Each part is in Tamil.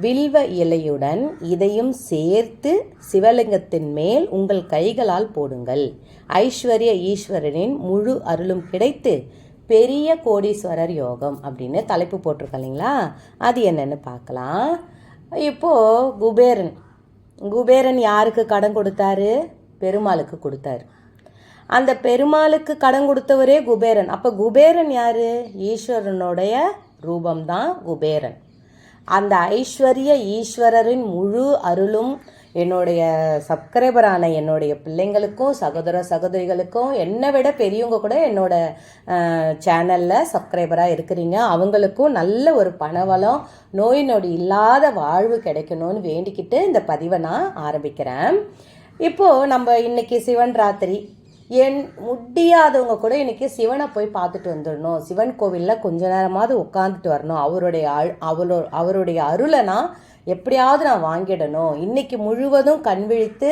வில்வ இலையுடன் இதையும் சேர்த்து சிவலிங்கத்தின் மேல் உங்கள் கைகளால் போடுங்கள். ஐஸ்வர்ய ஈஸ்வரனின் முழு அருளும் கிடைத்து பெரிய கோடீஸ்வரர் யோகம் அப்படின்னு தலைப்பு போட்டிருக்கோம் இல்லைங்களா? அது என்னென்னு பார்க்கலாம். இப்போது குபேரன். குபேரன் யாருக்கு கடன் கொடுத்தாரு? பெருமாளுக்கு கொடுத்தாரு. அந்த பெருமாளுக்கு கடன் கொடுத்தவரே குபேரன். அப்போ குபேரன் யார்? ஈஸ்வரனுடைய ரூபம்தான் குபேரன். அந்த ஐஸ்வர்ய ஈஸ்வரரின் முழு அருளும் என்னுடைய சப்ஸ்கிரைபரான என்னுடைய பிள்ளைங்களுக்கும் சகோதர சகோதரிகளுக்கும் என்னை விட பெரியவங்க கூட என்னோட சேனலில் சப்ஸ்கிரைபராக இருக்கிறீங்க. அவங்களுக்கும் நல்ல ஒரு பணவளம் நோய் நொடி இல்லாத வாழ்வு கிடைக்கணும்னு வேண்டிக்கிட்டு இந்த பதிவை நான் ஆரம்பிக்கிறேன். இப்போது நம்ம இன்னைக்கு சிவன் ராத்திரி. என் முடியாதவங்க கூட இன்றைக்கி சிவனை போய் பார்த்துட்டு வந்துடணும். சிவன் கோவிலில் கொஞ்ச நேரமாவது உட்காந்துட்டு வரணும். அவருடைய அழ் அவளோ அவருடைய அருளை நான் எப்படியாவது நான் வாங்கிடணும். இன்னைக்கு முழுவதும் கண் விழித்து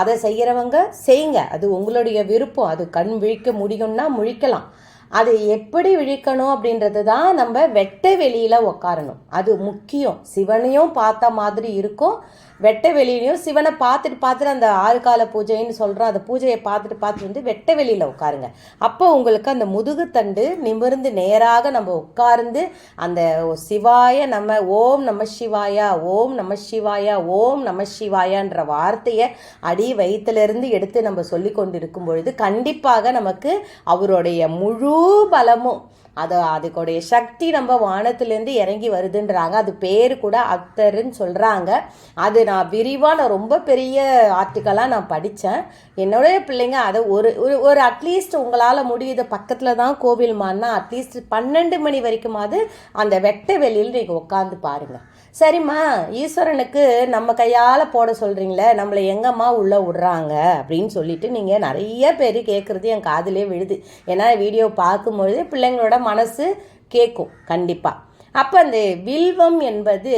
அதை செய்கிறவங்க செய்யுங்க. அது உங்களுடைய விருப்பம். அது கண் விழிக்க முடியும்னா முழிக்கலாம். அது எப்படி விழிக்கணும் அப்படின்றது தான் நம்ம வெட்ட வெளியில் உக்காரணும். அது முக்கியம். சிவனையும் பார்த்த மாதிரி இருக்கும். வெட்ட வெளியிலையும் சிவனை பார்த்துட்டு பார்த்துட்டு அந்த ஆறு கால பூஜைன்னு சொல்கிறோம் அந்த பூஜையை பார்த்துட்டு பார்த்துட்டு வந்து வெட்ட வெளியில் உட்காருங்க. அப்போ உங்களுக்கு அந்த முதுகுத்தண்டு நிமிர்ந்து நேராக நம்ம உட்கார்ந்து அந்த சிவாய நம்ம ஓம் நம சிவாயா ஓம் நம சிவாயா ஓம் நம சிவாயான்ற வார்த்தையை அடி வயிற்றுலேருந்து எடுத்து நம்ம சொல்லி கொண்டு இருக்கும் பொழுது கண்டிப்பாக நமக்கு அவருடைய முழு பலமும் அது அதுக்குடைய சக்தி நம்ம வானத்துலேருந்து இறங்கி வருதுன்றாங்க. அது பேர் கூட அக்தருன்னு சொல்கிறாங்க அது நான் விரிவாக நான் ரொம்ப பெரிய ஆர்டிக்கலாக நான் படித்தேன் என்னுடைய பிள்ளைங்க அதை ஒரு ஒரு ஒரு அட்லீஸ்ட் உங்களால் முடியுது. பக்கத்தில் தான் கோவில் மான்னா அட்லீஸ்ட் பன்னெண்டு மணி வரைக்குமாவது அந்த வெட்ட வெளியில் நீங்கள் உட்காந்து பாருங்கள் சரிம்மா ஈஸ்வரனுக்கு நம்ம கையால் போட சொல்கிறீங்களே நம்மளை எங்கம்மா உள்ளே விடுறாங்க? அப்படின்னு சொல்லிட்டு நீங்கள் நிறைய பேர் கேட்குறது என் காதிலே விழுது. ஏன்னா வீடியோ பார்க்கும்பொழுது பிள்ளைங்களோட மனசு கேட்கும் கண்டிப்பாக அப்போ அந்த வில்வம் என்பது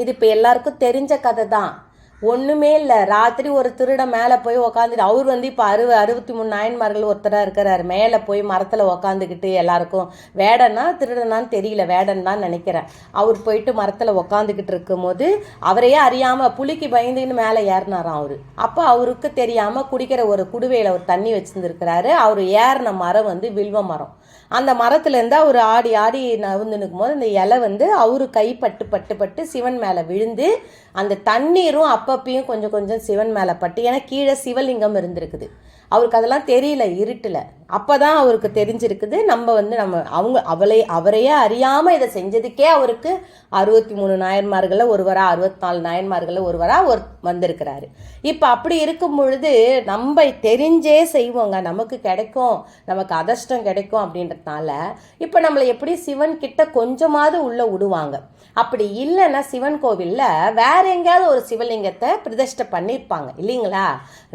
இது இப்போ எல்லாருக்கும் தெரிஞ்ச கதை தான் ஒன்றுமே இல்லை. ராத்திரி ஒரு திருடன் மேலே போய் உக்காந்துட்டு அவர் வந்து இப்போ அறுபது அறுபத்தி மூணு நாயன்மார்கள் ஒருத்தராக இருக்கிறார். மேலே போய் மரத்தில் உக்காந்துக்கிட்டு எல்லாருக்கும் வேடன்னா திருடனான்னு தெரியல வேடன் தான் நினைக்கிறேன். அவர் போயிட்டு மரத்தில் உக்காந்துக்கிட்டு இருக்கும்போது அவரையே அறியாமல் புலிக்கு பயந்துன்னு மேலே ஏறினாராம் அவர். அப்போ அவருக்கு தெரியாமல் குடிக்கிற ஒரு குடுவையில் ஒரு தண்ணி வச்சுருந்துருக்கிறாரு. அவர் ஏறின மரம் வந்து வில்வ மரம். அந்த மரத்துலேருந்து அவர் ஆடி ஆடி நவுந்து நிற்கும்போது அந்த இலை வந்து அவரு கை பட்டு பட்டு பட்டு சிவன் மேலே விழுந்து அந்த தண்ணீரும் அப்பப்பையும் கொஞ்சம் கொஞ்சம் சிவன் மேலே பட்டு. ஏன்னா கீழே சிவலிங்கம் இருந்திருக்குது. அவருக்கு அதெல்லாம் தெரியல இருட்டில். அப்போ தான் அவருக்கு தெரிஞ்சிருக்குது. நம்ம வந்து நம்ம அவங்க அவளை அவரையே அறியாமல் இதை செஞ்சதுக்கே அவருக்கு அறுபத்தி மூணு நாயன்மார்களில் ஒருவராக அறுபத்தி நாலு நாயன்மார்களில் ஒருவராக ஒரு வந்திருக்கிறாரு. இப்போ அப்படி இருக்கும் பொழுது நம்ம தெரிஞ்சே செய்வோங்க. நமக்கு கிடைக்கும் நமக்கு அதிர்ஷ்டம் கிடைக்கும் அப்படின்றதுனால இப்போ நம்மளை எப்படி சிவன் கிட்ட கொஞ்சமாவது உள்ளே விடுவாங்க. அப்படி இல்லைன்னா சிவன் கோவிலில் வேற எங்கேயாவது ஒரு சிவலிங்கத்தை பிரதிஷ்டை பண்ணியிருப்பாங்க இல்லைங்களா?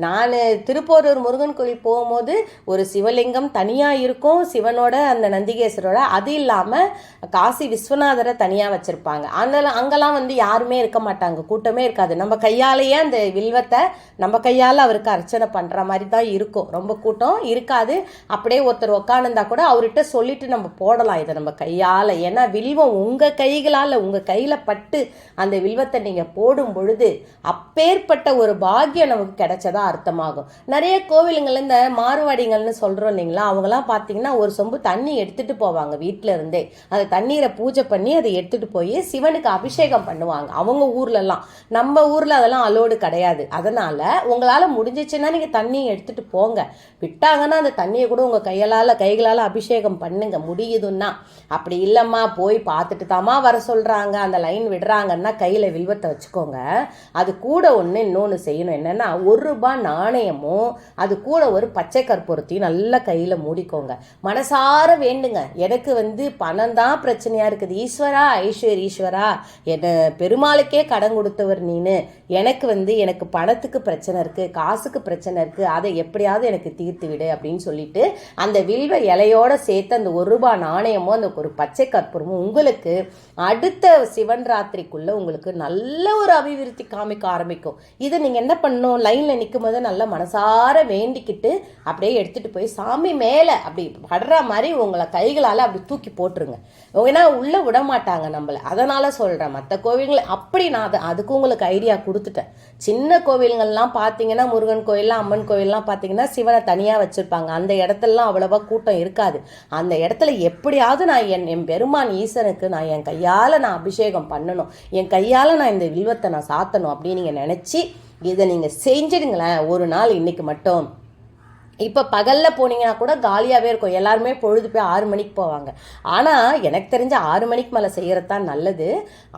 நான் திருப்போரூர் முருகன் கோயில் போகும்போது ஒரு சிவலிங்கம் தனியாக இருக்கும். சிவனோட அந்த நந்திகேஸ்வரோட அது இல்லாமல் காசி விஸ்வநாதரை தனியாக வச்சுருப்பாங்க. அந்த அங்கெல்லாம் வந்து யாருமே இருக்க மாட்டாங்க. கூட்டமே இருக்காது. நம்ம கையாலேயே அந்த வில்வத்தை நம்ம கையால் அவருக்கு அர்ச்சனை பண்ணுற மாதிரி தான் இருக்கும். ரொம்ப கூட்டம் இருக்காது. அப்படியே ஒருத்தர் உக்காந்துருந்தா கூட அவர்கிட்ட சொல்லிட்டு நம்ம போடலாம் இதை நம்ம கையால். ஏன்னா வில்வம் உங்கள் கைகளால் உங்கள் கையில் பட்டு அந்த வில்வத்தை நீங்கள் போடும் பொழுது அப்பேற்பட்ட ஒரு பாக்கியம் நமக்கு கிடைச்சதா அர்த்தமாகும். நிறைய கோவில் கோவிலுங்கள் இந்த மாறுவாடிங்கள்னு சொல்கிறோம் இல்லைங்களா அவங்களாம் பார்த்தீங்கன்னா ஒரு சொம்பு தண்ணி எடுத்துகிட்டு போவாங்க வீட்டில் இருந்தே அந்த தண்ணீரை பூஜை பண்ணி அதை எடுத்துகிட்டு போய் சிவனுக்கு அபிஷேகம் பண்ணுவாங்க. அவங்க ஊர்லலாம். நம்ம ஊரில் அதெல்லாம் அலோடு கிடையாது. அதனால் உங்களால் முடிஞ்சிச்சுன்னா நீங்கள் தண்ணியை எடுத்துகிட்டு போங்க. விட்டாங்கன்னா அந்த தண்ணியை கூட உங்கள் கைகளால் கைகளால் அபிஷேகம் பண்ணுங்க. முடியுதுன்னா. அப்படி இல்லைம்மா போய் பார்த்துட்டு தாமா வர சொல்கிறாங்க அந்த லைன் விடுறாங்கன்னா கையில் வில்வத்தை வச்சுக்கோங்க. அது கூட ஒன்று இன்னொன்று செய்யணும். என்னென்னா ஒரு ரூபாய் நாணயமும் அது கூட ஒரு பச்சை கற்பூரத்தையும் நல்லா கையில் மூடிக்கோங்க. மனசார வேண்டுங்க. எனக்கு வந்து பணம் தான் பிரச்சனையாக இருக்குது. ஈஸ்வரா ஐஸ்வர் ஈஸ்வரா. என்ன பெருமாளுக்கே கடன் கொடுத்தவர் நீனு. எனக்கு வந்து எனக்கு பணத்துக்கு பிரச்சனை இருக்குது காசுக்கு பிரச்சனை இருக்குது அதை எப்படியாவது எனக்கு தீர்த்து விடு அப்படின்னு சொல்லிட்டு அந்த வில்வ இலையோட சேர்த்து அந்த ஒரு ரூபாய் நாணயமும் அந்த ஒரு பச்சை கற்பூரமும் உங்களுக்கு அடுத்த சிவன் ராத்திரிக்குள்ளே உங்களுக்கு நல்ல ஒரு அபிவிருத்தி காமிக்க ஆரம்பிக்கும். இதை நீங்கள் என்ன பண்ணணும்? லைனில் நிற்கும் போது நல்லா மனசார வேண்டிக்கிட்டு அப்படியே எடுத்துகிட்டு போய் சாமி மேலே அப்படி படுற மாதிரி உங்களை கைகளால் அப்படி தூக்கி போட்டுருங்க. ஏன்னா உள்ளே விட மாட்டாங்க நம்மளை. அதனால் சொல்கிறேன் மற்ற கோவில்களை அப்படி நான் அதை அதுக்கு உங்களுக்கு ஐடியா கொடுத்து கொடுத்துட்டேன். சின்ன கோவில்கள்லாம் பார்த்தீங்கன்னா முருகன் கோயில்லாம் அம்மன் கோயிலெலாம் பார்த்தீங்கன்னா சிவனை தனியாக வச்சுருப்பாங்க. அந்த இடத்துலலாம் அவ்வளோவா கூட்டம் இருக்காது. அந்த இடத்துல எப்படியாவது நான் என் என் பெருமான் ஈசனுக்கு நான் என் கையால் நான் அபிஷேகம் பண்ணணும். என் கையால் நான் இந்த வில்வத்தை நான் சாத்தணும் அப்படின்னு நீங்கள் நினச்சி இதை நீங்கள் செஞ்சிடுங்களேன். ஒரு நாள் இன்னைக்கு மட்டும். இப்போ பகலில் போனீங்கன்னா கூட காலியாகவே இருக்கும். எல்லாருமே பொழுது போய் ஆறு மணிக்கு போவாங்க. ஆனால் எனக்கு தெரிஞ்ச ஆறு மணிக்கு மேலே செய்கிறது தான் நல்லது.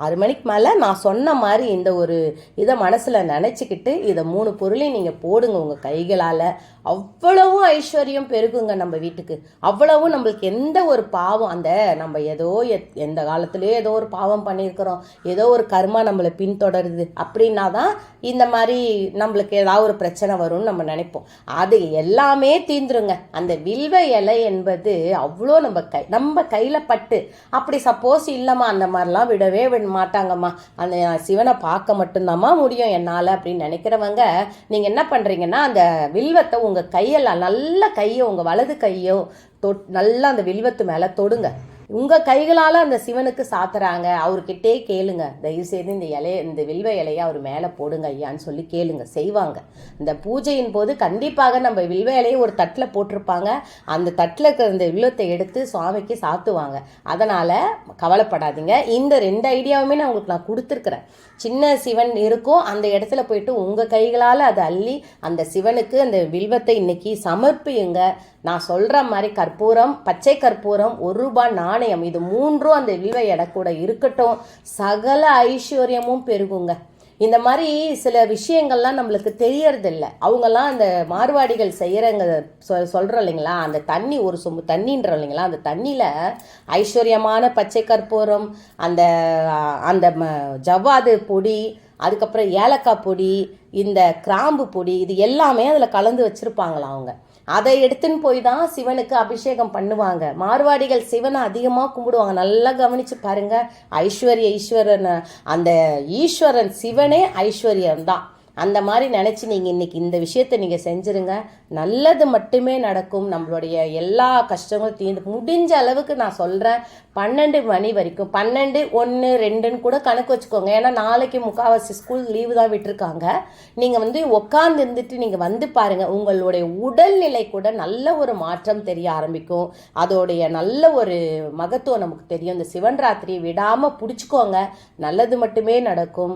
ஆறு மணிக்கு மேலே நான் சொன்ன மாதிரி இந்த ஒரு இதை மனசில் நினச்சிக்கிட்டு இதை மூணு பொருளையும் நீங்கள் போடுங்க உங்கள் கைகளால். அவ்வளவும் ஐஸ்வர்யம் பெருகுங்க நம்ம வீட்டுக்கு. அவ்வளவும் நம்மளுக்கு எந்த ஒரு பாவம் அந்த நம்ம ஏதோ எத்- எந்த காலத்துலேயோ ஏதோ ஒரு பாவம் பண்ணியிருக்கிறோம் ஏதோ ஒரு கர்மா நம்மளை பின்தொடருது அப்படின்னா தான் இந்த மாதிரி நம்மளுக்கு ஏதாவது ஒரு பிரச்சனை வரும்னு நம்ம நினைப்போம். அது எல்லாமே தீந்துருங்க. அந்த வில்வ இலை என்பது அவ்வளோ நம்ம கை நம்ம கையில் பட்டு அப்படி சப்போஸ் இல்லைம்மா அந்த மாதிரிலாம் விடவே விட மாட்டாங்கம்மா. அந்த சிவனை பார்க்க மட்டும்தாம்மா முடியும் என்னால் அப்படின்னு நினைக்கிறவங்க நீங்கள் என்ன பண்ணுறீங்கன்னா அந்த வில்வத்தை உங்கள் கையெல்லாம் நல்ல கையை உங்கள் வலது கையோ தொட் நல்லா அந்த வில்வத்து மேலே தொடுங்க. உங்கள் கைகளால் அந்த சிவனுக்கு சாத்துறாங்க. அவர்கிட்டே கேளுங்க. தயவுசெய்து இந்த இலைய இந்த வில்வ இலையை அவர் மேலே போடுங்க ஐயான்னு சொல்லி கேளுங்க. செய்வாங்க. இந்த பூஜையின் போது கண்டிப்பாக நம்ம வில்வ இலையை ஒரு தட்டில் போட்டிருப்பாங்க. அந்த தட்டில் இருக்கிற இந்த வில்வத்தை எடுத்து சுவாமிக்கு சாத்துவாங்க. அதனால் கவலைப்படாதீங்க. இந்த ரெண்டு ஐடியாவுமே நான் உங்களுக்கு நான் கொடுத்துருக்குறேன். சின்ன சிவன் இருக்கும் அந்த இடத்துல போயிட்டு உங்கள் கைகளால் அதை அள்ளி அந்த சிவனுக்கு அந்த வில்வத்தை இன்னைக்கு சமர்ப்பியுங்க. நான் சொல்கிற மாதிரி கற்பூரம் பச்சை கற்பூரம் ஒரு ரூபாய் நாணயம் இது மூன்றும் அந்த வில்வ எடை கூட இருக்கட்டும். சகல ஐஸ்வர்யமும் பெருகுங்க. இந்த மாதிரி சில விஷயங்கள்லாம் நம்மளுக்கு தெரியறதில்ல. அவங்கெல்லாம் அந்த மார்வாடிகள் செய்கிறங்க சொ சொல்கிறோம் இல்லைங்களா? அந்த தண்ணி ஒரு சொம்பு தண்ணின்றோம் இல்லைங்களா? அந்த தண்ணியில் ஐஸ்வர்யமான பச்சை கற்பூரம் அந்த அந்த ம ஜவ்வாது பொடி அதுக்கப்புறம் ஏலக்காய் பொடி இந்த கிராம்பு பொடி இது எல்லாமே அதில் கலந்து வச்சுருப்பாங்களா அவங்க. அதை எடுத்துன்னு போய் தான் சிவனுக்கு அபிஷேகம் பண்ணுவாங்க. மார்வாடிகள் சிவனை அதிகமாக கும்பிடுவாங்க. நல்லா கவனித்து பாருங்கள் ஐஸ்வர்ய ஈஸ்வரன் அந்த ஈஸ்வரன் சிவனே ஐஸ்வர்யம் தான் அந்த மாதிரி நினச்சி நீங்கள் இன்றைக்கி இந்த விஷயத்தை நீங்கள் செஞ்சுருங்க. நல்லது மட்டுமே நடக்கும். நம்மளுடைய எல்லா கஷ்டங்களும் தீர்ந்து முடிஞ்ச அளவுக்கு நான் சொல்கிறேன் பன்னெண்டு மணி வரைக்கும் பன்னெண்டு ஒன்று ரெண்டுன்னு கூட கணக்கு வச்சுக்கோங்க. ஏன்னா நாளைக்கு முக்கால்வாசி ஸ்கூல் லீவு தான் விட்டுருக்காங்க. நீங்கள் வந்து உட்காந்து இருந்துட்டு நீங்கள் வந்து பாருங்கள் உங்களுடைய உடல்நிலை கூட நல்ல ஒரு மாற்றம் தெரிய ஆரம்பிக்கும். அதோடைய நல்ல ஒரு மகத்துவம் நமக்கு தெரியும். இந்த சிவன் ராத்திரி விடாமல் பிடிச்சிக்கோங்க. நல்லது மட்டுமே நடக்கும்.